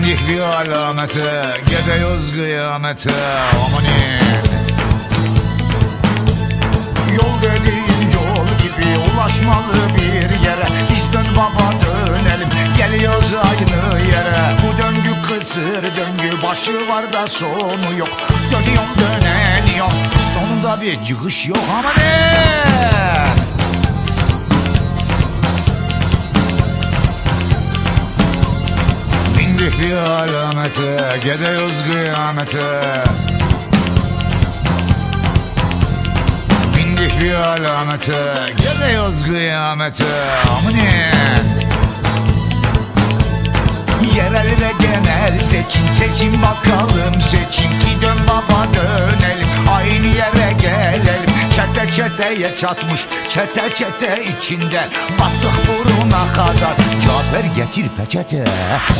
Bindik bir alamete Gidiyoruz kıyamete Amanin Yol dediğin yol gibi ulaşmalı bir yere. Biz dön baba dönelim. Geliyoruz aynı yere. Bu döngü kısır döngü başı var da sonu yok. Dönüyorum döneniyorum sonunda bir çıkış yok ama ne? Bindik bir alamete Gidiyoruz kıyamete Bindik bir alamete Gidiyoruz kıyamete Amanin Yerel ve genel seçim seçim bakalım. Seçim ki dön baba dönelim. Aynı yere gelelim. Çete çeteye çatmış çete çete içinde. Battık buruna kadar. Cafer getir peçete